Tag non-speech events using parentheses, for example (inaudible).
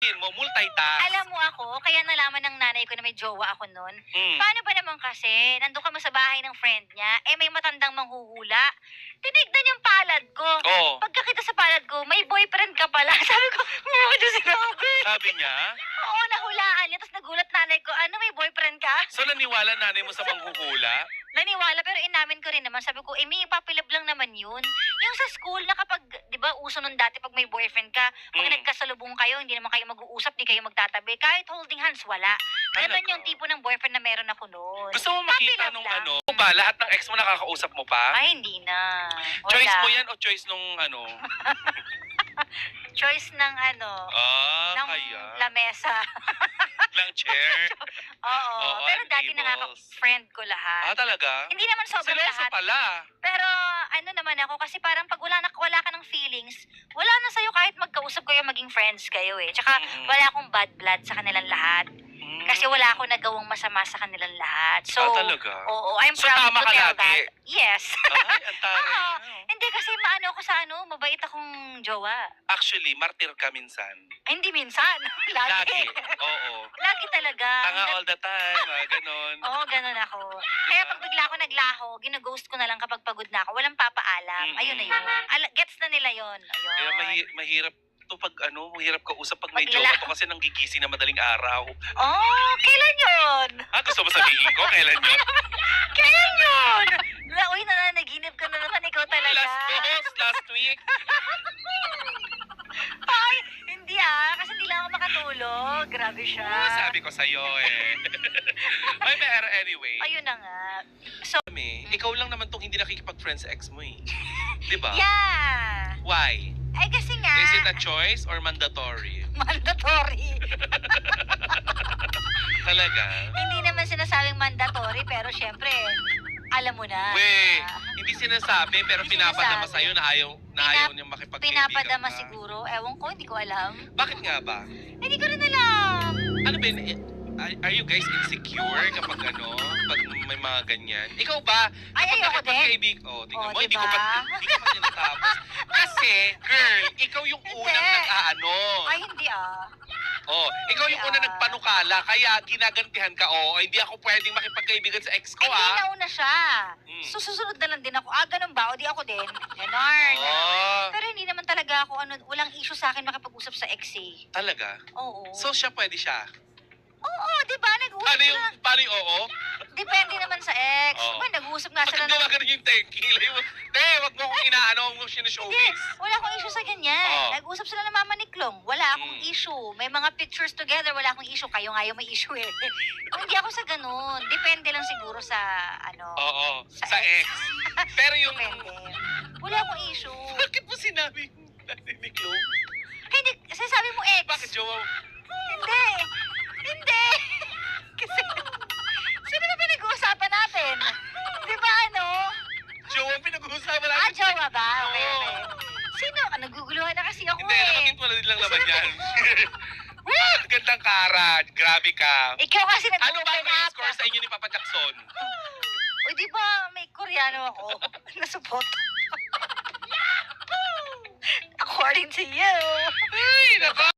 mo, multitask. Alam mo ako, kaya nalaman ng nanay ko na may jowa ako noon. Mm. Paano ba naman kasi, nandun ka mo sa bahay ng friend niya, eh may matandang manghuhula. Tinignan yung palad ko. Oo. Pagkakita sa palad ko, may boyfriend ka pala. (laughs) Sabi ko, ano Diyos (laughs) sinabi? Sabi niya, Oo, nahulaan niya. Tapos nagulat nanay ko, ano, may boyfriend ka? so naniwala nanay mo sa manghuhula? Naniwala, pero inamin ko rin naman. Sabi ko, eh, may papilab lang naman yun. Yung sa school na kapag, di ba, uso nun dati pag may boyfriend ka, pag Mm. nagkasalubong kayo, hindi naman kayo mag-uusap, di kayo magtatabi. Kahit holding hands, wala. Ganon Talaga? yung tipo ng boyfriend na meron ako noon. Gusto mo makita nung lang. ano? Ano ba, lahat ng ex mo nakakausap mo pa? Ay, hindi na. Wala. Choice mo yan o choice nung ano? (laughs) Choice ng ano, Ah, ng kaya. lamesa. (laughs) Lang chair. (laughs) Oo. Oo, pero and dati tables. nakaka-friend ko Ah, lahat. talaga? Hindi naman sobrang Seryoso lahat. pala. Pero ano naman ako, kasi parang pag wala, na, wala ka ng feelings, wala na sa'yo kahit magkausap kayo, maging friends kayo eh. Tsaka Mm-mm. wala akong bad blood sa kanilang lahat. Mm. Kasi wala akong nagawang masama sa kanilang lahat. So, ah, talaga? oo, I'm So, proud tama to ka tell lagi? that. Yes. Ay, ang taray (laughs) Oo. Hindi kasi maano ako sa ano, mabait akong jowa. Actually, martir ka minsan. Ay, hindi minsan. (laughs) Lagi. Lagi. Oo. Lagi talaga. Tanga all the time, ah, ganon. (laughs) Oo, ganun ako. Kaya pag bigla ako naglaho, ginaghost ko na lang kapag pagod na ako. Walang papaalam. Mm-mm. Ayun na yun. Ala- gets na nila yun. Ayun. Kaya mahi- mahirap to pag ano, mahirap ka usap pag may Pag lala- jowa to kasi nang gigising na madaling araw. Oh, kailan yun? Ah, gusto mo sabihin ko? Kailan yun? (laughs) Kailan yun? Na, uy, nananaginip ka na naman. Ikaw talaga. Last week. (laughs) Ay, hindi ah. Kasi hindi lang ako makatulog. Grabe siya. Oh, sabi ko sa'yo eh. (laughs) Ay, pero anyway. Ayun na nga. So, Kami, ikaw lang naman tong hindi nakikipag-friend sa ex mo eh. (laughs) Di ba? yeah. Why? Ay, kasi nga. Is it a choice or mandatory? Mandatory. Talaga? hindi naman sinasabing mandatory, pero syempre, alam mo na. We, hindi sinasabi pero Hindi pinapadama sinasabi. sa'yo na ayaw, na Pinap- ayaw niyang makipagkaibigan Pinapadama ka. siguro. Ewan ko, hindi ko alam. Bakit nga ba? Hindi ko rin alam. Ano ba yun? Eh, Are, are you guys insecure kapag ano? Pag may mga ganyan? Ikaw ba? Ay, Kapag ayoko din. nakipagkaibig, oh, tingnan Oh, mo, hindi ko diba? pa, hindi ko pa tinatapos. (laughs) Kasi, girl, ikaw yung Hindi. unang nag-aano. Ay, hindi ah. Oh, ikaw yung ah. nagpanukala, kaya ginagantihan ka, oh, hindi ako pwedeng makipagkaibigan sa ex ko, hindi ah. nauna siya. Hmm. So, susunod na lang din ako. Ah, ganun ba? O di ako din. Ganon. Oh, Pero hindi naman talaga ako, ano, walang issue sa akin makipag-usap sa ex eh. talaga? Oo. So, siya pwede siya? Oo, di ba? Nag-uusap Paano yung, sila. paano yung oo? Depende naman sa ex. Oo. Ba, nag-uusap nga Bakit sila ng... gumagano yung tequila? Te, wag mo kong inaano, wag mo Hindi, sinishowbiz. wala akong issue sa ganyan. Oo. Nag-usap sila ng mama ni Klong. Wala akong Mm. issue. May mga pictures together, wala akong issue. Kayo nga yung may issue eh. (laughs) Hindi ako sa ganun. Depende lang siguro sa, ano, Oo, Sa sa ex. ex. Pero yung... depende. Wala akong issue. (laughs) Bakit mo sinabi yung dati ni Chloe? Hindi, sinasabi mo ex. Bakit jowa? Hindi. Ang pinag-uusapan Ah, jowa ba? Okay. Sino? Ah, naguguluhan na kasi ako Hindi, eh. nabanggit mo na din lang naman yan. (laughs) Wah, gandang kara. Grabe ka. Ikaw kasi nag Ano ba ang score sa inyo ni Papa Jackson? (laughs) O di ba may koreano ako? (laughs) Nasupot. According to you. Ay, nako.